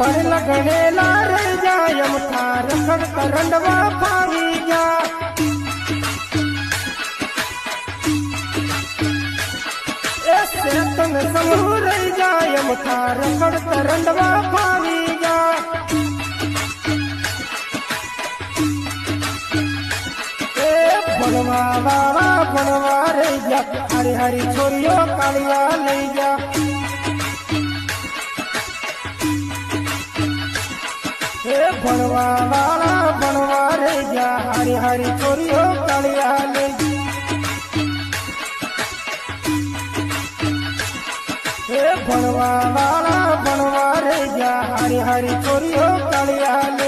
ભણેલા ગણેલા રહી જાય એમ થાર કરંડવા ફાવી જા એ શેતન સમૂહ રહી જાય એમ થાર કરંડવા ફાવી જા ભણવા વાળા ભણવા રહી જા, હરી હરી છોરીઓ કાળિયા લઈ જા. ભણવા વાળા ભણવા રે જા હારી હારી છોરીઓ કાળિયા લે ભણવા વાળા ભણવા રે જા હારી હારી છોરીઓ કાળિયા લે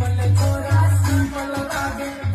Para el corazón, para la rabia.